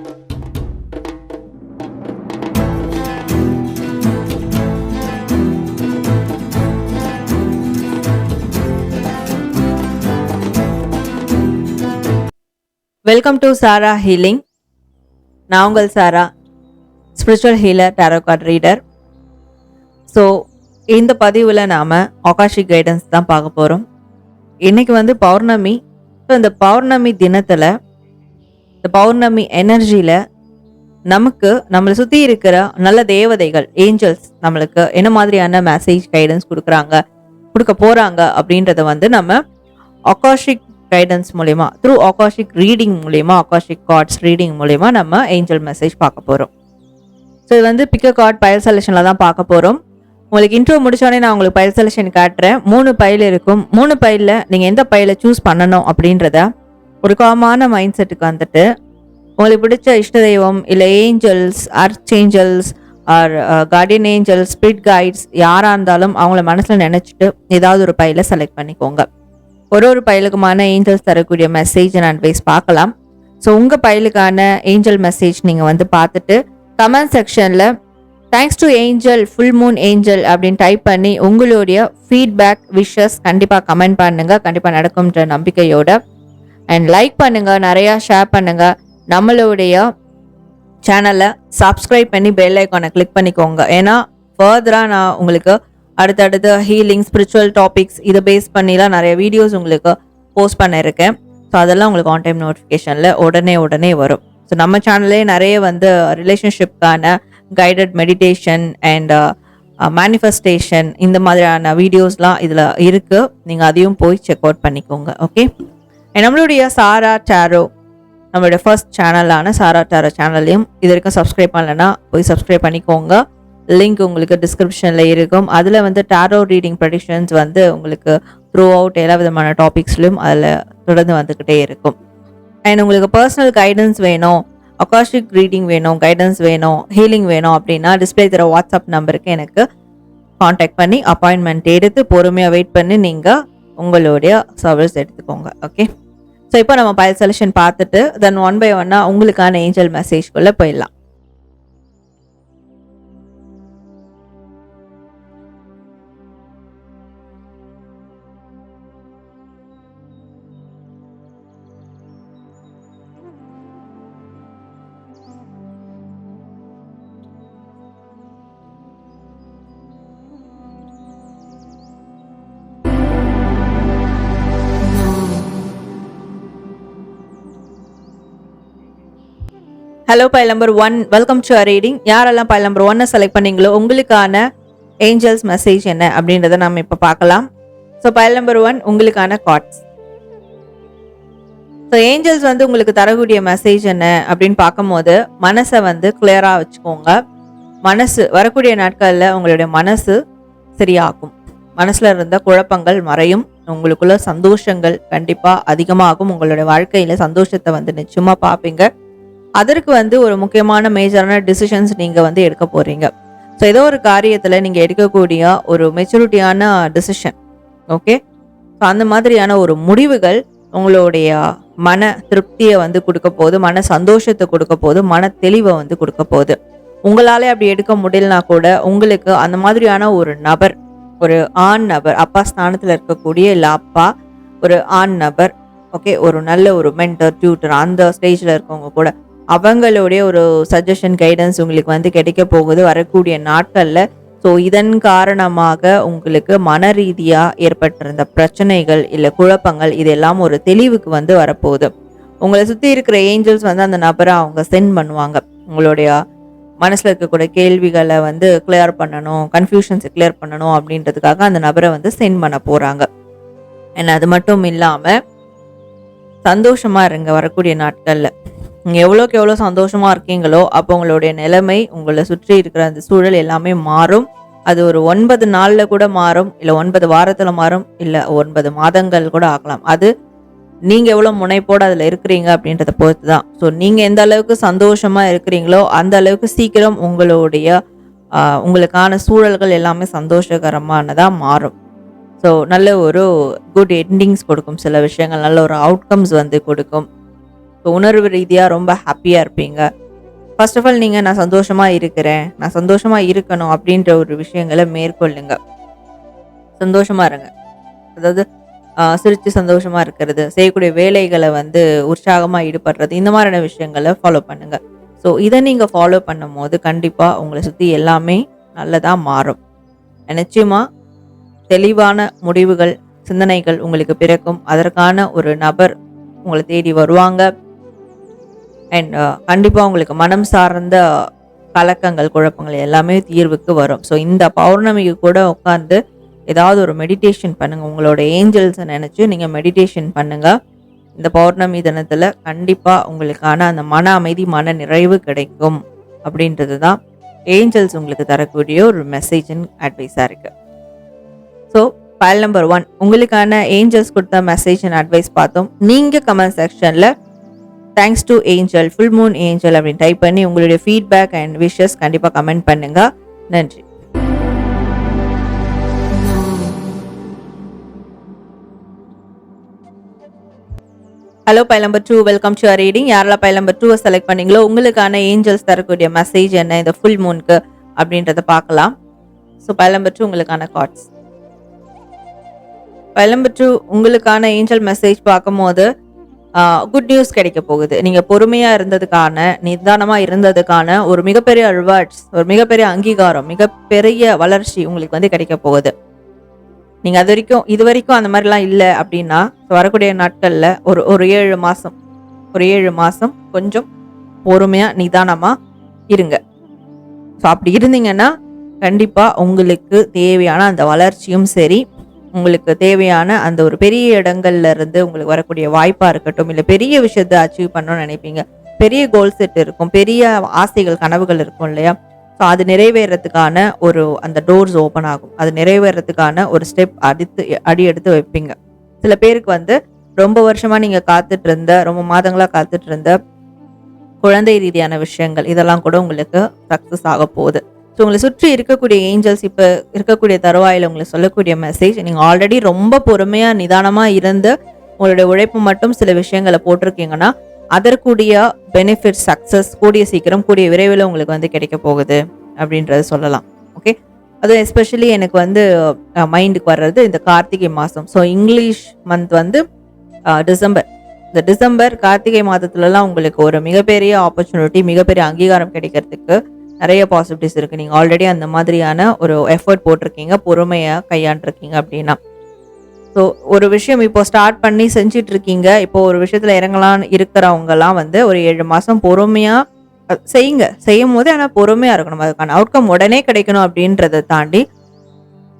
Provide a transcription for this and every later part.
Welcome to Sarah healing நான் உங்கள் Sara spiritual healer tarot card reader so இந்த பதிவில் நாம் ஆகாஷி கைடன்ஸ் தான் பார்க்க போகிறோம் இன்றைக்கி வந்து பௌர்ணமி. ஸோ இந்த பௌர்ணமி தினத்தில் இந்த பௌர்ணமி எனர்ஜியில் நமக்கு நம்மளை சுற்றி இருக்கிற நல்ல தேவதைகள் ஏஞ்சல்ஸ் நம்மளுக்கு என்ன மாதிரியான மெசேஜ் கைடன்ஸ் கொடுக்குறாங்க கொடுக்க போகிறாங்க அப்படின்றத வந்து நம்ம அகாஷிக் கைடன்ஸ் மூலயமா த்ரூ அகாஷிக் ரீடிங் மூலயமா அகாஷிக் கார்ட்ஸ் ரீடிங் மூலயமா நம்ம ஏஞ்சல் மெசேஜ் பார்க்க போகிறோம் ஸோ இது வந்து பிக்க கார்ட் பயல் செலெக்ஷனில் தான் பார்க்க போகிறோம் உங்களுக்கு இன்ட்ரோ முடிச்சோடனே நான் உங்களுக்கு பயல் செலெக்ஷன் காட்டுறேன். மூணு பயில் இருக்கும். மூணு பயிலில் நீங்கள் எந்த பயில சூஸ் பண்ணணும் அப்படின்றத ஒரு காமான மைண்ட் செட்டுக்கு வந்துட்டு உங்களுக்கு பிடிச்ச இஷ்ட தெய்வம் இல்லை angels archangels or guardian angels spirit guides யாராக இருந்தாலும் அவங்கள மனசில் நினச்சிட்டு ஏதாவது ஒரு பையில செலக்ட் பண்ணிக்கோங்க. ஒரு ஒரு பயலுக்குமான ஏஞ்சல்ஸ் தரக்கூடிய மெசேஜ் அண்ட் அட்வைஸ் பார்க்கலாம். ஸோ உங்கள் பயலுக்கான ஏஞ்சல் மெசேஜ் நீங்கள் வந்து பார்த்துட்டு கமெண்ட் செக்ஷனில் thanks to angel full moon angel அப்படின்னு டைப் பண்ணி உங்களுடைய ஃபீட்பேக் விஷஸ் கண்டிப்பாக கமெண்ட் பண்ணுங்கள் கண்டிப்பாக நடக்கும்ன்ற நம்பிக்கையோட அண்ட் லைக் பண்ணுங்கள் நிறையா ஷேர் பண்ணுங்கள் நம்மளுடைய சேனலை சப்ஸ்கிரைப் பண்ணி பெல் ஐக்கானை கிளிக் பண்ணிக்கோங்க. ஏன்னா ஃபர்தராக நான் உங்களுக்கு அடுத்தடுத்து ஹீலிங் ஸ்பிரிச்சுவல் டாபிக்ஸ் இதை பேஸ் பண்ணிலாம் நிறைய வீடியோஸ் உங்களுக்கு போஸ்ட் பண்ணியிருக்கேன். ஸோ அதெல்லாம் உங்களுக்கு ஆன் டைம் நோட்டிஃபிகேஷனில் உடனே உடனே வரும். ஸோ நம்ம சேனல்லே நிறைய வந்து ரிலேஷன்ஷிப்கான கைடட் மெடிடேஷன் அண்ட் மேனிஃபெஸ்டேஷன் இந்த மாதிரியான வீடியோஸ்லாம் இதில் இருக்குது நீங்கள் அதையும் போய் செக் அவுட் பண்ணிக்கோங்க. ஓகே நம்மளுடைய சாரா டேரோ நம்மளுடைய ஃபர்ஸ்ட் சேனலான சாரா டேரோ சேனல்லையும் இது வரைக்கும் சப்ஸ்கிரைப் பண்ணலன்னா போய் சப்ஸ்கிரைப் பண்ணிக்கோங்க. லிங்க் உங்களுக்கு டிஸ்கிரிப்ஷனில் இருக்கும். அதில் வந்து டாரோ ரீடிங் ப்ரடிக்ஷன்ஸ் வந்து உங்களுக்கு த்ரூ அவுட் எல்லா விதமான டாபிக்ஸ்லையும் அதில் தொடர்ந்து வந்துக்கிட்டே இருக்கும். அண்ட் உங்களுக்கு பர்சனல் கைடன்ஸ் வேணும் அகாஷிக் ரீடிங் வேணும் கைடன்ஸ் வேணும் ஹீலிங் வேணும் அப்படின்னா டிஸ்பிளே தர வாட்ஸ்அப் நம்பருக்கு எனக்கு காண்டாக்ட் பண்ணி அப்பாயின்மெண்ட் எடுத்து பொறுமையாக வெயிட் பண்ணி நீங்கள் உங்களுடைய சர்வீஸ் எடுத்துக்கோங்க ஓகே ஸோ இப்போ நம்ம பயல் செலெக்ஷன் பார்த்துட்டு தென் ஒன் பை ஒன்னாக உங்களுக்கான ஏஞ்சல் மெசேஜ்குள்ளே போயிடலாம். Hello pile number one welcome to reading யாரெல்லாம் பைல் நம்பர் ஒன்னை செலக்ட் பண்ணீங்களோ உங்களுக்கான ஏஞ்சல்ஸ் மெசேஜ் என்ன அப்படின்றத நம்ம இப்போ பார்க்கலாம். ஸோ பைல் நம்பர் ஒன் உங்களுக்கான கார்ட்ஸ் ஸோ ஏஞ்சல்ஸ் வந்து உங்களுக்கு தரக்கூடிய மெசேஜ் என்ன அப்படின்னு பார்க்கும்போது மனசை வந்து கிளியராக வச்சுக்கோங்க. மனசு வரக்கூடிய நாட்களில் உங்களுடைய மனசு சரியாகும். மனசில் இருந்த குழப்பங்கள் மறையும். உங்களுக்குள்ள சந்தோஷங்கள் கண்டிப்பாக அதிகமாகும். உங்களுடைய வாழ்க்கையில் சந்தோஷத்தை வந்து நிச்சயமாக பார்ப்பீங்க. அதற்கு வந்து ஒரு முக்கியமான மேஜரான டிசிஷன்ஸ் நீங்கள் வந்து எடுக்க போகிறீங்க ஸோ ஏதோ ஒரு காரியத்தில் நீங்கள் எடுக்கக்கூடிய ஒரு மெச்சூரிட்டியான டிசிஷன் ஓகே ஸோ அந்த மாதிரியான ஒரு முடிவுகள் உங்களுடைய மன திருப்தியை வந்து கொடுக்க போகுது மன சந்தோஷத்தை கொடுக்க போகுது மன தெளிவை வந்து கொடுக்க போகுது. உங்களாலே அப்படி எடுக்க முடியலனா கூட உங்களுக்கு அந்த மாதிரியான ஒரு நபர் ஒரு ஆண் நபர் அப்பா ஸ்தானத்தில் இருக்கக்கூடிய இல்லை அப்பா ஒரு ஆண் நபர் ஓகே ஒரு நல்ல ஒரு மென்டர் டியூட்டர் அந்த ஸ்டேஜில் இருக்கவங்க கூட அவங்களுடைய ஒரு சஜஷன் கைடன்ஸ் உங்களுக்கு வந்து கிடைக்க போகுது வரக்கூடிய நாட்களில். ஸோ இதன் காரணமாக உங்களுக்கு மன ரீதியாக ஏற்பட்டிருந்த பிரச்சனைகள் இல்லை குழப்பங்கள் இதெல்லாம் ஒரு தெளிவுக்கு வந்து வரப்போகுது. உங்களை சுற்றி இருக்கிற ஏஞ்சல்ஸ் வந்து அந்த நபரை அவங்க சென்ட் பண்ணுவாங்க. உங்களுடைய மனசில் இருக்கக்கூடிய கேள்விகளை வந்து கிளியர் பண்ணணும் கன்ஃபியூஷன்ஸை கிளியர் பண்ணணும் அப்படின்றதுக்காக அந்த நபரை வந்து சென்ட் பண்ண போகிறாங்க ஏன்னா அது மட்டும் இல்லாமல் சந்தோஷமாக இருங்க வரக்கூடிய நாட்களில். நீங்கள் எவ்வளோக்கு எவ்வளோ சந்தோஷமாக இருக்கீங்களோ அப்போ உங்களுடைய நிலைமை உங்களை சுற்றி இருக்கிற அந்த சூழல் எல்லாமே மாறும். அது ஒரு ஒன்பது நாளில் கூட மாறும் இல்லை ஒன்பது வாரத்தில் மாறும் இல்லை ஒன்பது மாதங்கள் கூட ஆகலாம். அது நீங்கள் எவ்வளோ முனைப்போடு அதில் இருக்கிறீங்க அப்படின்றத பொறுத்து தான் ஸோ நீங்கள் எந்த அளவுக்கு சந்தோஷமாக இருக்கிறீங்களோ அந்த அளவுக்கு சீக்கிரம் உங்களுடைய உங்களுக்கான சூழல்கள் எல்லாமே சந்தோஷகரமானதாக மாறும். ஸோ நல்ல ஒரு குட் எண்டிங்ஸ் கொடுக்கும் சில விஷயங்கள் நல்ல ஒரு அவுட்கம்ஸ் வந்து கொடுக்கும். ஸோ உணர்வு ரீதியாக ரொம்ப ஹாப்பியாக இருப்பீங்க. ஃபர்ஸ்ட் ஆஃப் ஆல் நீங்கள் நான் சந்தோஷமாக இருக்கிறேன். நான் சந்தோஷமாக இருக்கணும் அப்படின்ற ஒரு விஷயங்களை மேற்கொள்ளுங்க. சந்தோஷமாக இருங்க. அதாவது சிரித்து சந்தோஷமாக இருக்கிறது செய்யக்கூடிய வேலைகளை வந்து உற்சாகமாக ஈடுபடுறது இந்த மாதிரியான விஷயங்களை ஃபாலோ பண்ணுங்கள் ஸோ இதை நீங்கள் ஃபாலோ பண்ணும் போது கண்டிப்பாக உங்களை சுற்றி எல்லாமே நல்லதாக மாறும். நிச்சயமாக தெளிவான முடிவுகள் சிந்தனைகள் உங்களுக்கு பிறக்கும். அதற்கான ஒரு நபர் உங்களை தேடி வருவாங்க. அண்ட் uh, கண்டிப்பாக உங்களுக்கு மனம் சார்ந்த கலக்கங்கள் குழப்பங்கள் எல்லாமே தீர்வுக்கு வரும். ஸோ இந்த பௌர்ணமிக்கு கூட உட்காந்து ஏதாவது ஒரு மெடிடேஷன் பண்ணுங்கள் உங்களோட ஏஞ்சல்ஸை நினச்சி நீங்கள் மெடிடேஷன் பண்ணுங்கள் இந்த பௌர்ணமி தினத்தில் கண்டிப்பாக உங்களுக்கான அந்த மன அமைதி மன நிறைவு கிடைக்கும் அப்படின்றது தான் ஏஞ்சல்ஸ் உங்களுக்கு தரக்கூடிய ஒரு மெசேஜ் அண்ட் அட்வைஸாக இருக்குது ஸோ ஃபைல் நம்பர் ஒன் உங்களுக்கான ஏஞ்சல்ஸ் கொடுத்த மெசேஜ் அண்ட் அட்வைஸ் பார்த்தோம். நீங்கள் கமெண்ட் செக்ஷனில் thanks to angel full moon angel அப்படின்னு டைப் பண்ணி உங்களுடைய ஃபீட்பேக் அண்ட் விஷஸ் கண்டிப்பாக கமெண்ட் பண்ணுங்க. நன்றி. Hello pile number two welcome to reading யாரெல்லாம் பை நம்பர் டூவை செலக்ட் பண்ணீங்களோ உங்களுக்கான ஏஞ்சல்ஸ் தரக்கூடிய மெசேஜ் என்ன இந்த ஃபுல் மூனுக்கு அப்படின்றத பார்க்கலாம். ஸோ பை நம்பர் டூ உங்களுக்கான கார்ட்ஸ் பை நம்பர் டூ உங்களுக்கான ஏஞ்சல் மெசேஜ் பார்க்கும்போது குட் நியூஸ் கிடைக்க போகுது. நீங்கள் பொறுமையாக இருந்ததுக்கான நிதானமாக இருந்ததுக்கான ஒரு மிகப்பெரிய ரிவார்ட்ஸ் ஒரு மிகப்பெரிய அங்கீகாரம் மிகப்பெரிய வளர்ச்சி உங்களுக்கு வந்து கிடைக்க போகுது. நீங்கள் அது வரைக்கும் இது வரைக்கும் அந்த மாதிரிலாம் இல்லை அப்படின்னா வரக்கூடிய நாட்களில் ஒரு ஒரு ஏழு மாதம் ஒரு ஏழு மாதம் கொஞ்சம் பொறுமையாக நிதானமாக இருங்க. ஸோ அப்படி இருந்தீங்கன்னா கண்டிப்பாக உங்களுக்கு தேவையான அந்த வளர்ச்சியும் சரி உங்களுக்கு தேவையான அந்த ஒரு பெரிய இடங்கள்ல இருந்து உங்களுக்கு வரக்கூடிய வாய்ப்பாக இருக்கட்டும் இல்லை பெரிய விஷயத்தை அச்சீவ் பண்ணணும்னு நினைப்பீங்க. பெரிய கோல் செட் இருக்கும். பெரிய ஆசைகள் கனவுகள் இருக்கும் இல்லையா? ஸோ அது நிறைவேறதுக்கான ஒரு அந்த டோர்ஸ் ஓப்பன் ஆகும். அது நிறைவேறதுக்கான ஒரு ஸ்டெப் அடித்து அடி எடுத்து வைப்பீங்க. சில பேருக்கு வந்து ரொம்ப வருஷமா நீங்க காத்துட்டு இருந்த ரொம்ப மாதங்களா காத்துட்டு இருந்த குழந்தை ரீதியான விஷயங்கள் இதெல்லாம் கூட உங்களுக்கு சக்ஸஸ் ஆக போகுது. ஸோ உங்களை சுற்றி இருக்கக்கூடிய ஏஞ்சல்ஸ் இப்போ இருக்கக்கூடிய தருவாயில் உங்களுக்கு சொல்லக்கூடிய மெசேஜ் நீங்கள் ஆல்ரெடி ரொம்ப பொறுமையாக நிதானமாக இருந்து உங்களுடைய உழைப்பு மட்டும் சில விஷயங்களை போட்டிருக்கீங்கன்னா அதற்குரிய பெனிஃபிட் சக்ஸஸ் கூடிய சீக்கிரம் கூடிய விரைவில் உங்களுக்கு வந்து கிடைக்க போகுது அப்படின்றத சொல்லலாம். ஓகே அதுவும் எஸ்பெஷலி எனக்கு வந்து மைண்டுக்கு வர்றது இந்த கார்த்திகை மாதம். ஸோ இங்கிலீஷ் மந்த் வந்து டிசம்பர் இந்த டிசம்பர் கார்த்திகை மாதத்துலலாம் உங்களுக்கு ஒரு மிகப்பெரிய ஆப்பர்ச்சுனிட்டி மிகப்பெரிய அங்கீகாரம் கிடைக்கிறதுக்கு நிறைய பாசிபிலிட்டிஸ் இருக்குது நீங்கள் ஆல்ரெடி அந்த மாதிரியான ஒரு எஃபர்ட் போட்டிருக்கீங்க பொறுமையாக கையாண்டிருக்கீங்க அப்படின்னா. ஸோ ஒரு விஷயம் இப்போ ஸ்டார்ட் பண்ணி செஞ்சிட்டு இருக்கீங்க இப்போ ஒரு விஷயத்தில் இறங்கலாம் இருக்கிறவங்கலாம் வந்து ஒரு ஏழு மாதம் பொறுமையாக செய்யுங்க. செய்யும் போது ஆனால் பொறுமையாக இருக்கணும். அதுக்கான அவுட்கம் உடனே கிடைக்கணும் அப்படின்றத தாண்டி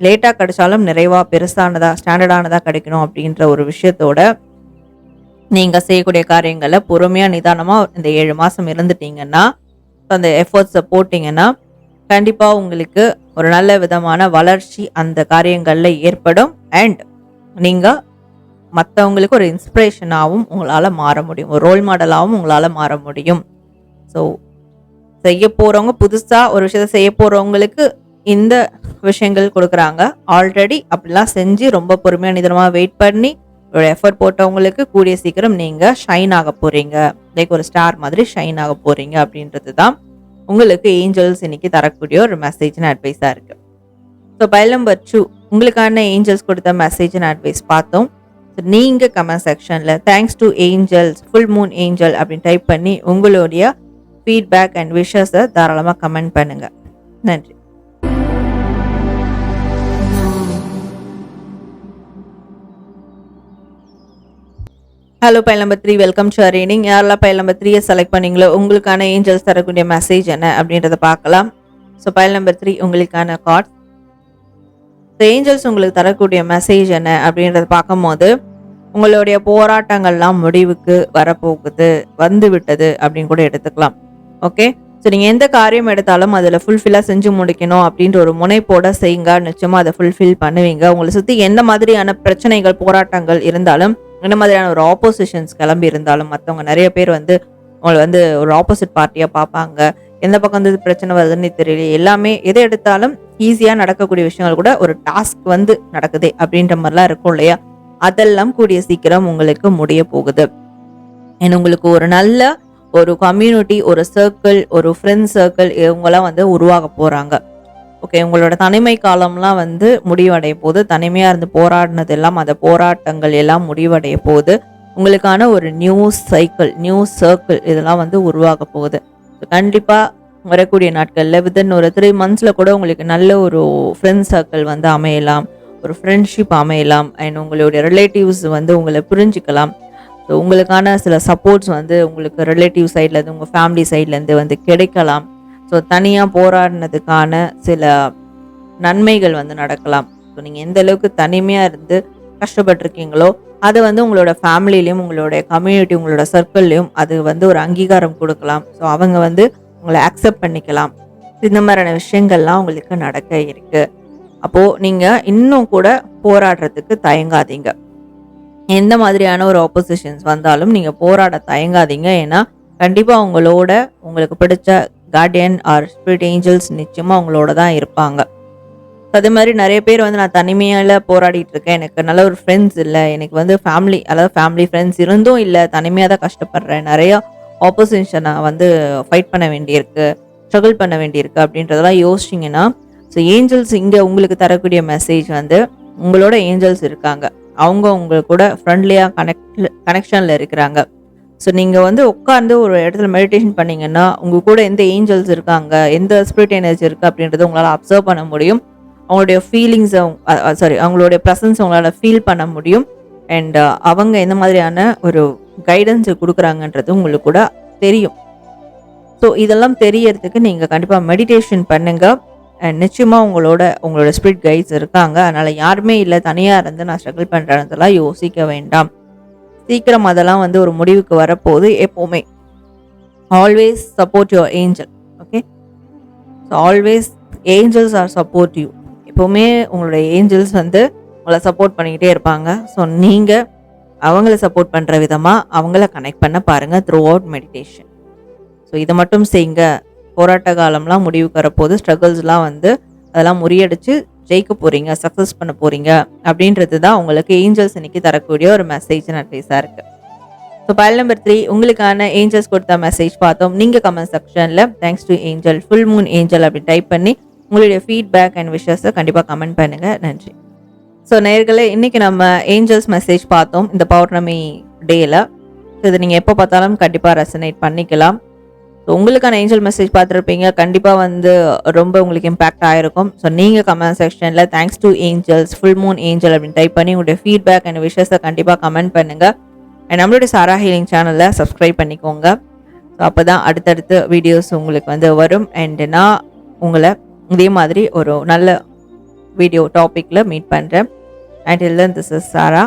லேட்டாக கிடைச்சாலும் நிறைவாக பெருசானதாக ஸ்டாண்டர்டானதாக கிடைக்கணும் அப்படின்ற ஒரு விஷயத்தோட நீங்கள் செய்யக்கூடிய காரியங்களை பொறுமையாக நிதானமாக இந்த ஏழு மாதம் இருந்துட்டீங்கன்னா அந்த எஃபர்ட்ஸை போட்டிங்கன்னா கண்டிப்பாக உங்களுக்கு ஒரு நல்ல விதமான வளர்ச்சி அந்த காரியங்களில் ஏற்படும். அண்ட் நீங்கள் மற்றவங்களுக்கு ஒரு இன்ஸ்பிரேஷனாகவும் உங்களால் மாற முடியும். ஒரு ரோல் மாடலாகவும் உங்களால் மாற முடியும். ஸோ செய்ய போகிறவங்க புதுசாக ஒரு விஷயத்த செய்ய போகிறவங்களுக்கு இந்த விஷயங்கள் கொடுக்குறாங்க. ஆல்ரெடி அப்படிலாம் செஞ்சு ரொம்ப பொறுமையாக நிதானமாக வெயிட் பண்ணி உங்களோட எஃபர்ட் போட்டவங்களுக்கு கூடிய சீக்கிரம் நீங்கள் ஷைன் ஆக போகிறீங்க லைக் ஒரு ஸ்டார் மாதிரி ஷைன் ஆக போகிறீங்க அப்படின்றது தான் உங்களுக்கு ஏஞ்சல்ஸ் இன்னைக்கு தரக்கூடிய ஒரு மெசேஜ்னு அட்வைஸாக இருக்குது ஸோ பைல் நம்பர் டூ உங்களுக்கான ஏஞ்சல்ஸ் கொடுத்த மெசேஜ் அண்ட் அட்வைஸ் பார்த்தோம். நீங்கள் கமெண்ட் செக்ஷனில் thanks to angels full moon angel அப்படின்னு டைப் பண்ணி உங்களுடைய ஃபீட்பேக் அண்ட் விஷஸை தாராளமாக கமெண்ட் பண்ணுங்கள் நன்றி. Hello pile number three welcome to reading யாரெல்லாம் பைல் நம்பர் த்ரீயை செலக்ட் பண்ணீங்களோ உங்களுக்கான ஏஞ்சல்ஸ் தரக்கூடிய மெசேஜ் என்ன அப்படின்றத பார்க்கலாம். ஸோ பைல் நம்பர் த்ரீ உங்களுக்கான கார்ட்ஸ் ஸோ ஏஞ்சல்ஸ் உங்களுக்கு தரக்கூடிய மெசேஜ் என்ன அப்படின்றத பார்க்கும்போது உங்களுடைய போராட்டங்கள்லாம் முடிவுக்கு வரப்போகுது வந்து விட்டது அப்படின்னு கூட எடுத்துக்கலாம். ஓகே ஸோ நீங்கள் எந்த காரியம் எடுத்தாலும் அதில் ஃபுல்ஃபில்லாக செஞ்சு முடிக்கணும் அப்படின்ற ஒரு முனைப்போட செய்யுங்க. நிச்சயமாக அதை ஃபுல்ஃபில் பண்ணுவீங்க. உங்களை சுற்றி எந்த மாதிரியான பிரச்சனைகள் போராட்டங்கள் இருந்தாலும் இந்த மாதிரியான ஒரு ஆப்போசிஷன்ஸ் கிளம்பி இருந்தாலும் மற்றவங்க நிறைய பேர் வந்து உங்களை வந்து ஒரு ஆப்போசிட் பார்ட்டியாக பார்ப்பாங்க. எந்த பக்கம் வந்து பிரச்சனை வருதுன்னு தெரியல. எல்லாமே எதை எடுத்தாலும் ஈஸியாக நடக்கக்கூடிய விஷயங்கள் கூட ஒரு டாஸ்க் வந்து நடக்குது அப்படின்ற மாதிரிலாம் இருக்கும் இல்லையா? அதெல்லாம் கூடிய சீக்கிரம் உங்களுக்கு முடிய போகுது. ஏன்னா உங்களுக்கு ஒரு நல்ல ஒரு கம்யூனிட்டி ஒரு சர்க்கிள் ஒரு ஃப்ரெண்ட் சர்க்கிள் இவங்கெல்லாம் வந்து உருவாக போகிறாங்க ஓகே உங்களோட தனிமை காலம்லாம் வந்து முடிவடைய போது தனிமையாக இருந்து போராடினது எல்லாம் அந்த போராட்டங்கள் எல்லாம் முடிவடைய போது உங்களுக்கான ஒரு நியூ சைக்கிள் நியூ சர்க்கிள் இதெல்லாம் வந்து உருவாக போகுது. கண்டிப்பாக வரக்கூடிய நாட்களில் வித்தின் ஒரு த்ரீ மந்த்ஸில் கூட உங்களுக்கு நல்ல ஒரு ஃப்ரெண்ட் சர்க்கிள் வந்து அமையலாம். ஒரு ஃப்ரெண்ட்ஷிப் அமையலாம். அண்ட் உங்களுடைய ரிலேட்டிவ்ஸ் வந்து உங்களை புரிஞ்சுக்கலாம். ஸோ உங்களுக்கான சில சப்போர்ட்ஸ் வந்து உங்களுக்கு ரிலேட்டிவ் சைட்லேருந்து உங்கள் ஃபேமிலி சைட்லேருந்து வந்து கிடைக்கலாம். ஸோ தனியாக போராடினதுக்கான சில நன்மைகள் வந்து நடக்கலாம். ஸோ நீங்கள் எந்த அளவுக்கு தனிமையாக இருந்து கஷ்டப்பட்டிருக்கீங்களோ அது வந்து உங்களோட ஃபேமிலிலையும் உங்களோட கம்யூனிட்டி உங்களோட சர்க்கிள்லையும் அது வந்து ஒரு அங்கீகாரம் கொடுக்கலாம். ஸோ அவங்க வந்து உங்களை அக்செப்ட் பண்ணிக்கலாம். இந்த மாதிரியான விஷயங்கள்லாம் உங்களுக்கு நடக்க இருக்குது அப்போது நீங்கள் இன்னும் கூட போராடுறதுக்கு தயங்காதீங்க. எந்த மாதிரியான ஒரு ஆப்போசிஷன்ஸ் வந்தாலும் நீங்கள் போராட தயங்காதீங்க. ஏன்னா கண்டிப்பாக உங்களோட உங்களுக்கு பிடிச்ச கார்டியன் ஆர் ஸ்பிரிட் ஏஞ்சல்ஸ் நிச்சயமாக அவங்களோட தான் இருப்பாங்க அதே மாதிரி நிறைய பேர் வந்து நான் தனிமையால் போராடிட்டு இருக்கேன். எனக்கு நல்ல ஒரு ஃப்ரெண்ட்ஸ் இல்லை. எனக்கு வந்து ஃபேமிலி அதாவது ஃபேமிலி ஃப்ரெண்ட்ஸ் இருந்தும் இல்லை. தனிமையாக தான் கஷ்டப்படுறேன். நிறையா ஆப்போசிஷனை வந்து ஃபைட் பண்ண வேண்டியிருக்கு ஸ்ட்ரகிள் பண்ண வேண்டியிருக்கு அப்படின்றதெல்லாம் யோசிச்சிங்கன்னா ஸோ ஏஞ்சல்ஸ் இங்கே உங்களுக்கு தரக்கூடிய மெசேஜ் வந்து உங்களோட ஏஞ்சல்ஸ் இருக்காங்க. அவங்க உங்க கூட ஃப்ரெண்ட்லியாக கனெக்ட் கனெக்ஷனில் இருக்கிறாங்க. ஸோ நீங்கள் வந்து உட்காந்து ஒரு இடத்துல மெடிடேஷன் பண்ணீங்கன்னா உங்கள் கூட எந்த ஏஞ்சல்ஸ் இருக்காங்க எந்த ஸ்பிரிட் எனர்ஜி இருக்குது அப்படின்றத உங்களால் அப்சர்வ் பண்ண முடியும். அவங்களுடைய ஃபீலிங்ஸை சாரி அவங்களுடைய ப்ரெசன்ஸ் உங்களால் ஃபீல் பண்ண முடியும். அண்ட் அவங்க எந்த மாதிரியான ஒரு கைடன்ஸை கொடுக்குறாங்கன்றது உங்களுக்கு கூட தெரியும். ஸோ இதெல்லாம் தெரியறதுக்கு நீங்கள் கண்டிப்பாக மெடிடேஷன் பண்ணுங்கள் அண்ட் நிச்சயமாக உங்களோட உங்களோட ஸ்பிரிட் கைட்ஸ் இருக்காங்க. அதனால் யாருமே இல்லை தனியாக இருந்து நான் ஸ்ட்ரகிள் பண்ணுறதெல்லாம் யோசிக்க வேண்டாம். சீக்கிரம் அதெல்லாம் வந்து ஒரு முடிவுக்கு வரப்போகுது எப்போவுமே. Always support your angel okay so always angels are support you எப்போவுமே உங்களுடைய ஏஞ்சல்ஸ் வந்து உங்களை சப்போர்ட் பண்ணிக்கிட்டே இருப்பாங்க. ஸோ நீங்கள் அவங்கள சப்போர்ட் பண்ணுற விதமாக அவங்கள கனெக்ட் பண்ண பாருங்கள் த்ரூ அவுட் மெடிடேஷன் ஸோ இதை மட்டும் செய்யுங்க. போராட்ட காலம்லாம் முடிவுக்கு வரப்போது ஸ்ட்ரகிள்ஸ்லாம் வந்து அதெல்லாம் முறியடிச்சு ஜெயிக்க போகிறீங்க சக்ஸஸ் பண்ண போகிறீங்க அப்படின்றது தான் உங்களுக்கு ஏஞ்சல்ஸ் இன்னைக்கு தரக்கூடிய ஒரு மெசேஜ் அட்வைஸாக இருக்குது ஸோ பயல் நம்பர் த்ரீ உங்களுக்கான ஏஞ்சல்ஸ் கொடுத்த மெசேஜ் பார்த்தோம். நீங்கள் கமெண்ட் செக்ஷனில் thanks to angel full moon angel அப்படி டைப் பண்ணி உங்களுடைய ஃபீட்பேக் அண்ட் விஷஸை கண்டிப்பாக கமெண்ட் பண்ணுங்கள் நன்றி. ஸோ நேர்களே இன்றைக்கி நம்ம ஏஞ்சல்ஸ் மெசேஜ் பார்த்தோம். இந்த பௌர்ணமி டேயில் ஸோ இதை நீங்கள் எப்போ பார்த்தாலும் கண்டிப்பாக ரெசனேட் பண்ணிக்கலாம். ஸோ உங்களுக்கான ஏஞ்சல் மெசேஜ் பார்த்துருப்பீங்க. கண்டிப்பாக வந்து ரொம்ப உங்களுக்கு இம்பாக்ட் ஆகிருக்கும் ஸோ நீங்கள் கமெண்ட் செக்ஷனில் thanks to angels full moon angel அப்படின்னு டைப் பண்ணி உங்களுடைய ஃபீட்பேக் அண்ட் விஷஸை கண்டிப்பாக கமெண்ட் பண்ணுங்கள் அண்ட் நம்மளுடைய சாரா ஹீலிங் சேனலில் சப்ஸ்கிரைப் பண்ணிக்கோங்க. ஸோ அப்போ தான் அடுத்தடுத்த வீடியோஸ் உங்களுக்கு வந்து வரும். அண்ட் நான் உங்களை இதே மாதிரி ஒரு நல்ல வீடியோ டாப்பிக்கில் மீட் பண்ணுறேன் அண்ட் இல்லை திஸ் இஸ் சாரா